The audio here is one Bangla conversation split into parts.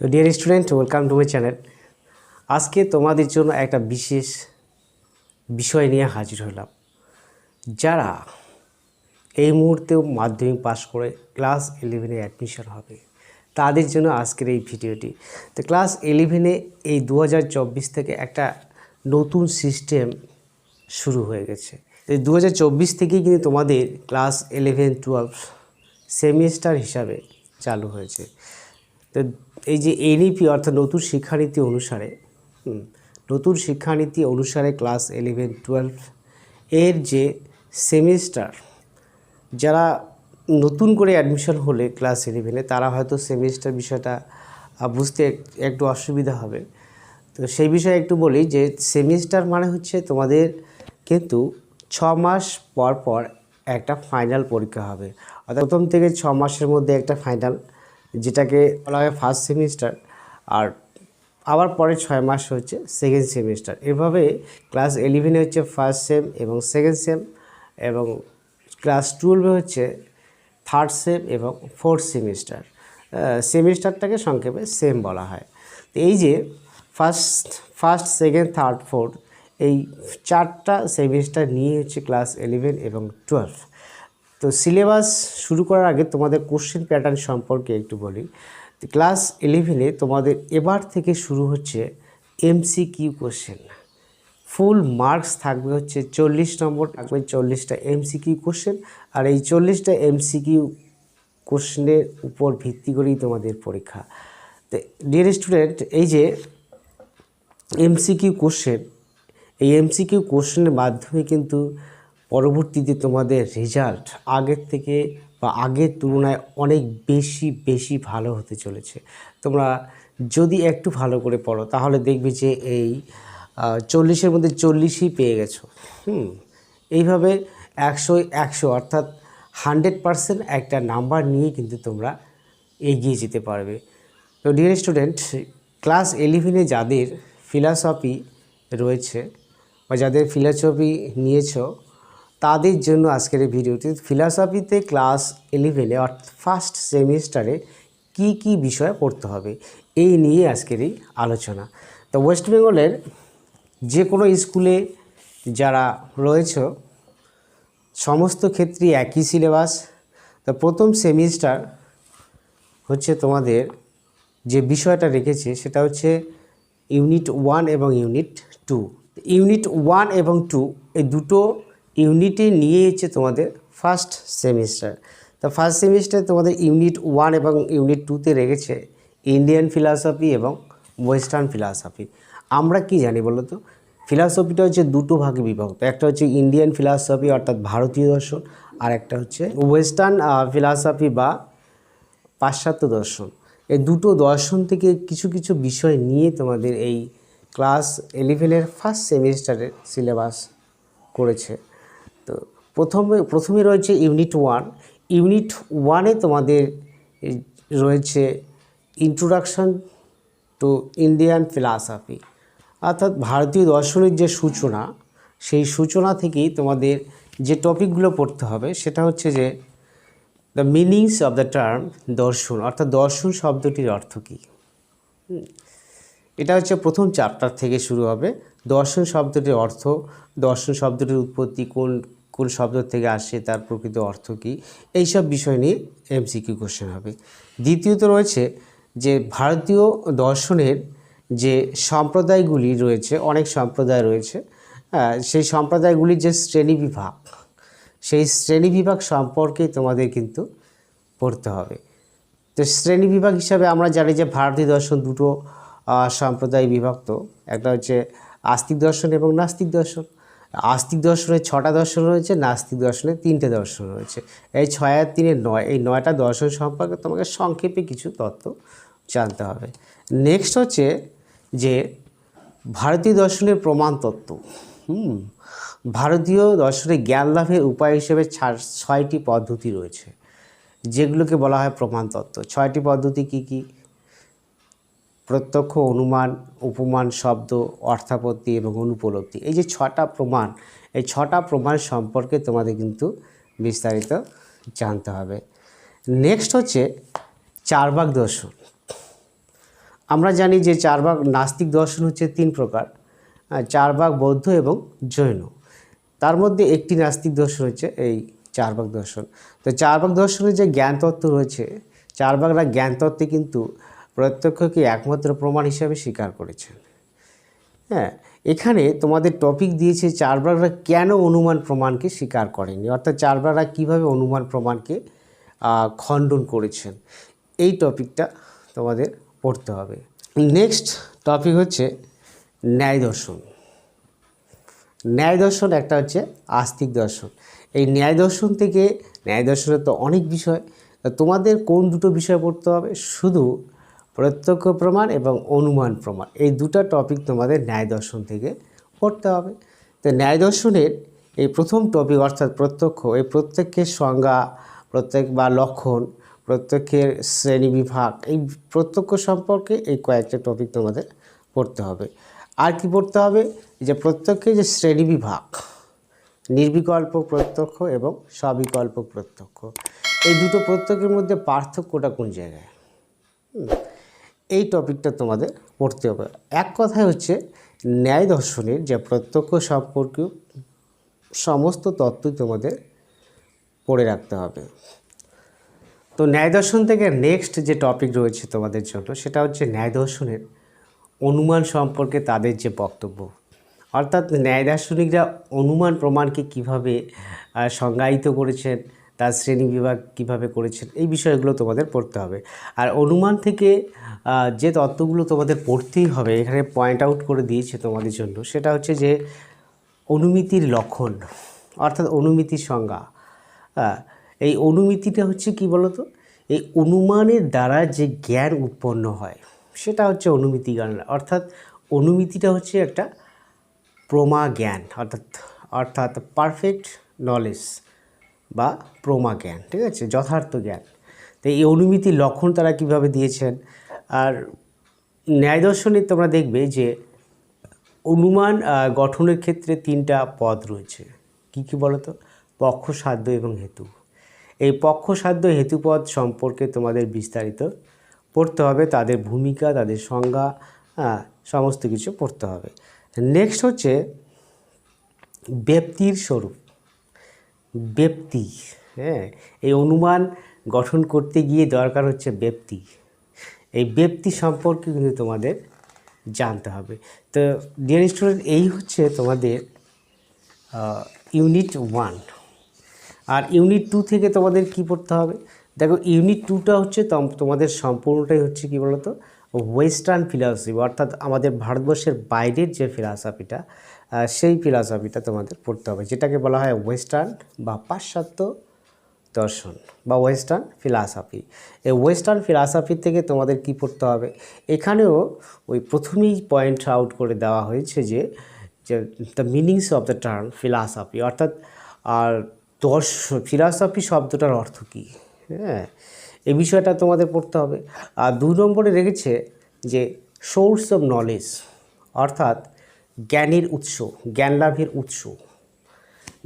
তো dear student welcome to my channel আজকে তোমাদের জন্য একটা বিশেষ বিষয় নিয়ে হাজির হলাম। যারা এই মুহূর্তেও মাধ্যমিক পাশ করে ক্লাস ইলেভেনে অ্যাডমিশন হবে, তাদের জন্য আজকের এই ভিডিওটি। তো ক্লাস ইলেভেনে এই দু হাজার চব্বিশ থেকে একটা নতুন সিস্টেম শুরু হয়ে গেছে। এই চব্বিশ থেকেই কিন্তু তোমাদের ক্লাস ইলেভেন টুয়েলভ সেমিস্টার হিসাবে চালু হয়েছে। তো এই যে এনইপি অর্থাৎ নতুন শিক্ষানীতি অনুসারে নতুন শিক্ষানীতি অনুসারে ক্লাস ইলেভেন টুয়েলভ এর যে সেমিস্টার যারা নতুন করে অ্যাডমিশন হলে ক্লাস ইলেভেনে তারা হয়তো সেমিস্টার বিষয়টা বুঝতে একটু অসুবিধা হবে। তো সেই বিষয়ে একটু বলি যে সেমিস্টার মানে হচ্ছে তোমাদের কিন্তু ছ মাস পর পর একটা ফাইনাল পরীক্ষা হবে। অর্থাৎ প্রথম থেকে ছ মাসের মধ্যে একটা ফাইনাল যেটাকে বলা হয় ফার্স্ট সেমিস্টার আর আবার পরে ছয় মাস হচ্ছে সেকেন্ড সেমিস্টার এভাবে ক্লাস ইলেভেনে হচ্ছে ফার্স্ট সেম এবং সেকেন্ড সেম এবং ক্লাস টুয়েলভে হচ্ছে থার্ড সেম এবং ফোর্থ সেমিস্টার সেমিস্টারটাকে সংক্ষেপে সেম বলা হয়। তো এই যে first first second third fourth এই চারটা সেমিস্টার নিয়ে হচ্ছে ক্লাস ইলেভেন এবং টুয়েলভ তো সিলেবাস শুরু করার আগে তোমাদের কোশ্চেন প্যাটার্ন সম্পর্কে একটু বলি। ক্লাস ইলেভেনে তোমাদের এবার থেকে শুরু হচ্ছে MC Q question full marks থাকবে হচ্ছে চল্লিশ নম্বর, থাকবে চল্লিশটা এমসিকিউ কোশ্চেন আর এই চল্লিশটা এমসিকিউ কোশ্চেনের উপর ভিত্তি করেই তোমাদের পরীক্ষা। তো ডিয়ার স্টুডেন্ট এই যে এমসিকিউ কোশ্চেন এই এমসিকিউ কোশ্চেনের মাধ্যমে কিন্তু পরবর্তীতে তোমাদের রেজাল্ট আগের থেকে বা আগের তুলনায় অনেক বেশি বেশি ভালো হতে চলেছে। তোমরা যদি একটু ভালো করে পড়ো, তাহলে দেখবে যে এই চল্লিশের মধ্যে চল্লিশই পেয়ে গেছো। হুম, এইভাবে একশো একশো অর্থাৎ হান্ড্রেড পারসেন্ট একটা নাম্বার নিয়ে কিন্তু তোমরা এগিয়ে যেতে পারবে। তো ডিয়ার স্টুডেন্ট ক্লাস ইলেভেনে যাদের ফিলসফি রয়েছে বা যাদের ফিলসফি নিয়েছো তাদের জন্য আজকের এই ভিডিওটি। ফিলসফিতে ক্লাস ইলেভেনে অর্থাৎ ফার্স্ট সেমিস্টারে কি কি বিষয় পড়তে হবে, এই নিয়ে আজকের এই আলোচনা। তো ওয়েস্ট বেঙ্গলের যে কোনো স্কুলে যারা রয়েছে, সমস্ত ক্ষেত্রে একই সিলেবাস তো প্রথম সেমিস্টার হচ্ছে তোমাদের যে বিষয়টা রেখেছে, সেটা হচ্ছে ইউনিট ওয়ান এবং ইউনিট টু ইউনিট ওয়ান এবং টু এই দুটো ইউনিটে নিয়ে হচ্ছে তোমাদের ফার্স্ট সেমিস্টার তো ফার্স্ট সেমিস্টার তোমাদের ইউনিট ওয়ান এবং ইউনিট টুতে রেখেছে ইন্ডিয়ান ফিলসফি এবং ওয়েস্টার্ন ফিলসফি আমরা কি জানি বলো তো? ফিলসফিটা হচ্ছে দুটো ভাগে বিভক্ত। একটা হচ্ছে ইন্ডিয়ান ফিলসফি অর্থাৎ ভারতীয় দর্শন, আর একটা হচ্ছে ওয়েস্টার্ন ফিলসফি বা পাশ্চাত্য দর্শন। এই দুটো দর্শন থেকে কিছু কিছু বিষয় নিয়ে তোমাদের এই ক্লাস ইলেভেনের ফার্স্ট সেমিস্টারের সিলেবাস করেছে। তো প্রথমে প্রথমে রয়েছে ইউনিট ওয়ান। ইউনিট ওয়ানে তোমাদের রয়েছে ইন্ট্রোডাকশন টু ইন্ডিয়ান ফিলসফি। অর্থাৎ ভারতীয় দর্শনের যে সূচনা, সেই সূচনা থেকেই তোমাদের যে টপিকগুলো পড়তে হবে, সেটা হচ্ছে যে the meanings of the term দর্শন, অর্থাৎ দর্শন শব্দটির অর্থ কী। এটা হচ্ছে প্রথম চ্যাপ্টার থেকে শুরু হবে। দর্শন শব্দটির অর্থ, দর্শন শব্দটির উৎপত্তি কোন কোন শব্দ থেকে আসে, তার প্রকৃত অর্থ কী? এইসব বিষয় নিয়ে এমসিকিউ কোশ্চেন হবে। দ্বিতীয়ত রয়েছে যে, ভারতীয় দর্শনের যে সম্প্রদায়গুলি রয়েছে, অনেক সম্প্রদায় রয়েছে সেই সম্প্রদায়গুলির যে শ্রেণীবিভাগ সেই শ্রেণীবিভাগ সম্পর্কে তোমাদের কিন্তু পড়তে হবে। তো শ্রেণীবিভাগ হিসাবে আমরা জানি যে, ভারতীয় দর্শন দুটো সম্প্রদায় বিভক্ত। একটা হচ্ছে আস্তিক দর্শন এবং নাস্তিক দর্শন। আস্তিক দর্শনের ছটা দর্শন রয়েছে, নাস্তিক দর্শনের তিনটে দর্শন রয়েছে। এই ছয় আর তিনের নয়, এই নয়টা দর্শন সম্পর্কে তোমাকে সংক্ষেপে কিছু তত্ত্ব জানতে হবে। নেক্সট হচ্ছে যে ভারতীয় দর্শনের প্রমাণ তত্ত্ব। হুম, ভারতীয় দর্শনে জ্ঞান লাভের উপায় হিসেবে ছয়টি পদ্ধতি রয়েছে, যেগুলোকে বলা হয় প্রমাণ তত্ত্ব। ছয়টি পদ্ধতি কি কি? প্রত্যক্ষ অনুমান উপমান শব্দ অর্থাপত্তি এবং অনুপলব্ধি। এই যে ছটা প্রমাণ এই ছটা প্রমাণ সম্পর্কে তোমাদের কিন্তু বিস্তারিত জানতে হবে। নেক্সট হচ্ছে চারবাক দর্শন। আমরা জানি যে চার ভাগ নাস্তিক দর্শন হচ্ছে তিন প্রকার আহ, চার ভাগ বৌদ্ধ এবং জৈন। তার মধ্যে একটি নাস্তিক দর্শন হচ্ছে এই চার ভাগ দর্শন। তো চার ভাগ দর্শনের যে জ্ঞান তত্ত্ব রয়েছে চার ভাগরা জ্ঞান তত্ত্বে কিন্তু প্রত্যক্ষকে একমাত্র প্রমাণ হিসাবে স্বীকার করেছেন? হ্যাঁ এখানে তোমাদের টপিক দিয়েছে চারবাররা কেন অনুমান প্রমাণকে স্বীকার করেনি অর্থাৎ চারবাররা কীভাবে অনুমান প্রমাণকে খণ্ডন করেছেন? এই টপিকটা তোমাদের পড়তে হবে। নেক্সট টপিক হচ্ছে ন্যায় দর্শন। ন্যায় দর্শন একটা হচ্ছে আস্তিক দর্শন। এই ন্যায় দর্শন থেকে, ন্যায় দর্শনের তো অনেক বিষয়। তোমাদের কোন দুটো বিষয় পড়তে হবে? শুধু প্রত্যক্ষ প্রমাণ এবং অনুমান প্রমাণ। এই দুটো টপিক তোমাদের ন্যায় দর্শন থেকে পড়তে হবে। তো ন্যায় দর্শনের এই প্রথম টপিক অর্থাৎ প্রত্যক্ষ, এই প্রত্যেকের সংজ্ঞা, প্রত্যেক বা লক্ষণ, প্রত্যেকের শ্রেণি বিভাগ, এই প্রত্যক্ষ সম্পর্কে এই কয়েকটা টপিক তোমাদের পড়তে হবে। আর কি পড়তে হবে? যে প্রত্যেকের যে শ্রেণি বিভাগ, নির্বিকল্প প্রত্যক্ষ এবং সবিকল্প প্রত্যক্ষ। এই দুটো প্রত্যক্ষের মধ্যে পার্থক্যটা কোন জায়গায়? এই টপিকটা তোমাদের পড়তে হবে। এক কথায় হচ্ছে, ন্যায় দর্শনের যে প্রত্যক্ষ সম্পর্কে সমস্ত তত্ত্বই তোমাদের পড়ে রাখতে হবে। তো ন্যায় দর্শন থেকে নেক্সট যে টপিক রয়েছে তোমাদের জন্য, সেটা হচ্ছে ন্যায় দর্শনের অনুমান সম্পর্কে তাদের যে বক্তব্য। অর্থাৎ ন্যায় দার্শনিকরা অনুমান প্রমাণকে কীভাবে সংজ্ঞায়িত করেছেন তার শ্রেণি বিভাগ কীভাবে করেছেন, এই বিষয়গুলো তোমাদের পড়তে হবে। আর অনুমান থেকে যে তত্ত্বগুলো তোমাদের পড়তেই হবে, এখানে পয়েন্ট আউট করে দিয়েছে তোমাদের জন্য, সেটা হচ্ছে যে অনুমিতির লক্ষণ, অর্থাৎ অনুমিতির সংজ্ঞা। এই অনুমিতিটা হচ্ছে কি বলতো? এই অনুমানের দ্বারা যে জ্ঞান উৎপন্ন হয়, সেটা হচ্ছে অনুমিতি জ্ঞান। অর্থাৎ অনুমিতিটা হচ্ছে একটা প্রমা জ্ঞান অর্থাৎ অর্থাৎ পারফেক্ট নলেজ বা প্রমা জ্ঞান ঠিক আছে? যথার্থ জ্ঞান। তো এই অনুমিতির লক্ষণ তারা কীভাবে দিয়েছেন? আর ন্যায় দর্শনে তোমরা দেখবে যে অনুমান গঠনের ক্ষেত্রে তিনটা পদ রয়েছে। কি কি বলতো? পক্ষ, সাধ্য এবং হেতু। এই পক্ষ, সাধ্য হেতুপদ সম্পর্কে তোমাদের বিস্তারিত পড়তে হবে। তাদের ভূমিকা, তাদের সংজ্ঞা সমস্ত কিছু পড়তে হবে। নেক্সট হচ্ছে ব্যক্তির স্বরূপ। ব্যক্তি হ্যাঁ? এই অনুমান গঠন করতে গিয়ে দরকার হচ্ছে ব্যক্তি। এই ব্যক্তি সম্পর্কে কিন্তু তোমাদের জানতে হবে। তো ডিয়ার স্টুডেন্ট এই হচ্ছে তোমাদের ইউনিট ওয়ান আর ইউনিট টু থেকে তোমাদের কি পড়তে হবে? দেখো ইউনিট টুটা হচ্ছে তম- তোমাদের সম্পূর্ণটাই হচ্ছে কি বলতো? ওয়েস্টার্ন ফিলসফি, অর্থাৎ আমাদের ভারতবর্ষের বাইরের যে ফিলসফিটা সেই ফিলসফিটা তোমাদের পড়তে হবে, যেটাকে বলা হয় ওয়েস্টার্ন বা পাশ্চাত্য দর্শন বা ওয়েস্টার্ন ফিলসফি। এই ওয়েস্টার্ন ফিলসফি থেকে তোমাদের কি পড়তে হবে? এখানেও ওই প্রথমেই পয়েন্ট আউট করে দেওয়া হয়েছে যে the meanings of the term philosophy অর্থাৎ আর দর্শন ফিলসফি শব্দটার অর্থ কী? হ্যাঁ? এই বিষয়টা তোমাদের পড়তে হবে। আর দু নম্বরে রেখেছে যে সোর্স অফ নলেজ অর্থাৎ জ্ঞানের উৎস, জ্ঞান লাভের উৎস।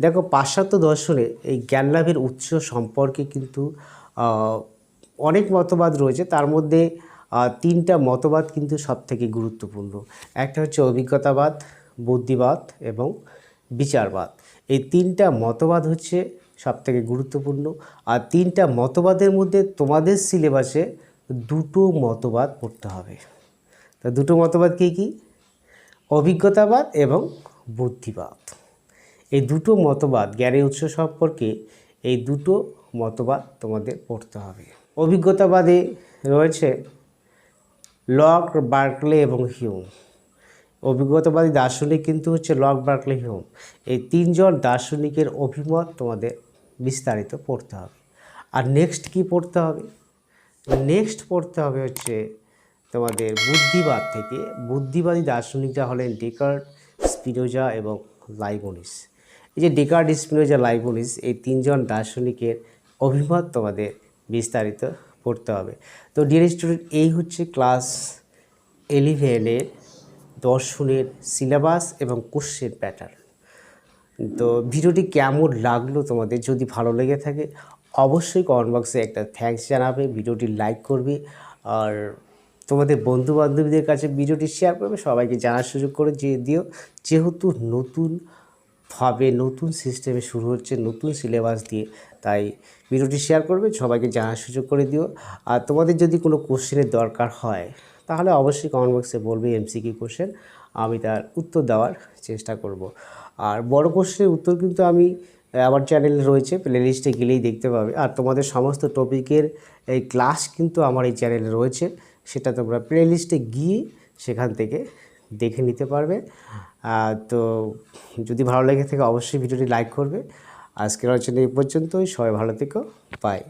দেখো, পাশ্চাত্য দর্শনে এই জ্ঞান লাভের উৎস সম্পর্কে কিন্তু অনেক মতবাদ রয়েছে। তার মধ্যে তিনটা মতবাদ কিন্তু সবথেকে গুরুত্বপূর্ণ। একটা হচ্ছে অভিজ্ঞতাবাদ, বুদ্ধিবাদ এবং বিচারবাদ। এই তিনটা মতবাদ হচ্ছে সবথেকে গুরুত্বপূর্ণ। আর তিনটা মতবাদের মধ্যে তোমাদের সিলেবাসে দুটো মতবাদ পড়তে হবে। তা দুটো মতবাদ কী কী? অভিজ্ঞতাবাদ এবং বুদ্ধিবাদ। এই দুটো মতবাদ জ্ঞানের উৎস সম্পর্কে এই দুটো মতবাদ তোমাদের পড়তে হবে। অভিজ্ঞতাবাদে রয়েছে লক, বার্কলে এবং হিউম। অভিজ্ঞতাবাদী দার্শনিক কিন্তু হচ্ছে লক বার্কলে হোম। এই তিনজন দার্শনিকের অভিমত তোমাদের বিস্তারিত পড়তে হবে। আর নেক্সট কি পড়তে হবে? নেক্সট পড়তে হবে হচ্ছে তোমাদের বুদ্ধিবাদ থেকে। বুদ্ধিবাদী দার্শনিকরা হলেন ডেকার্ড স্পিনোজা এবং লাইবনিস এই যে ডেকার্ট, স্পিনোজা লাইবনিস এই তিনজন দার্শনিকের অভিমত তোমাদের বিস্তারিত পড়তে হবে। তো ডিয়ার স্টুডেন্ট এই হচ্ছে ক্লাস এলিভেনের দর্শনের সিলেবাস এবং কোশ্চেন প্যাটার্ন তো ভিডিওটি কেমন লাগল তোমাদের? যদি ভালো লেগে থাকে, অবশ্যই কমেন্ট বক্সে একটা থ্যাঙ্কস জানাবে, ভিডিওটি লাইক করবে, আর তোমাদের বন্ধু বান্ধবীদের কাছে ভিডিওটি শেয়ার করবে, সবাইকে জানার সুযোগ করে যে দিও। যেহেতু নতুন ভাবে নতুন সিস্টেমে শুরু হচ্ছে, নতুন সিলেবাস দিয়ে, তাই ভিডিওটি শেয়ার করবে, সবাইকে জানার সুযোগ করে দিও। আর তোমাদের যদি কোনো কোশ্চেনের দরকার হয় তাহলে অবশ্যই কমেন্ট বক্সে বলবে এমসিকিউ কোশ্চেন আমি তার উত্তর দেওয়ার চেষ্টা করব। আর বড় কোশ্চেনের উত্তর কিন্তু আমি আমার চ্যানেল রয়েছে প্লে লিস্টে গেলেই দেখতে পাবে। আর তোমাদের সমস্ত টপিকের এই ক্লাস কিন্তু আমার এই চ্যানেলে রয়েছে, সেটা তোমরা প্লে লিস্টে গিয়ে সেখান থেকে দেখে নিতে পারবে। তো যদি ভালো লেগে থাকে অবশ্যই ভিডিওটি লাইক করবে। আজকের আলোচনা এই পর্যন্তই, সবাই ভালো থেকো বাই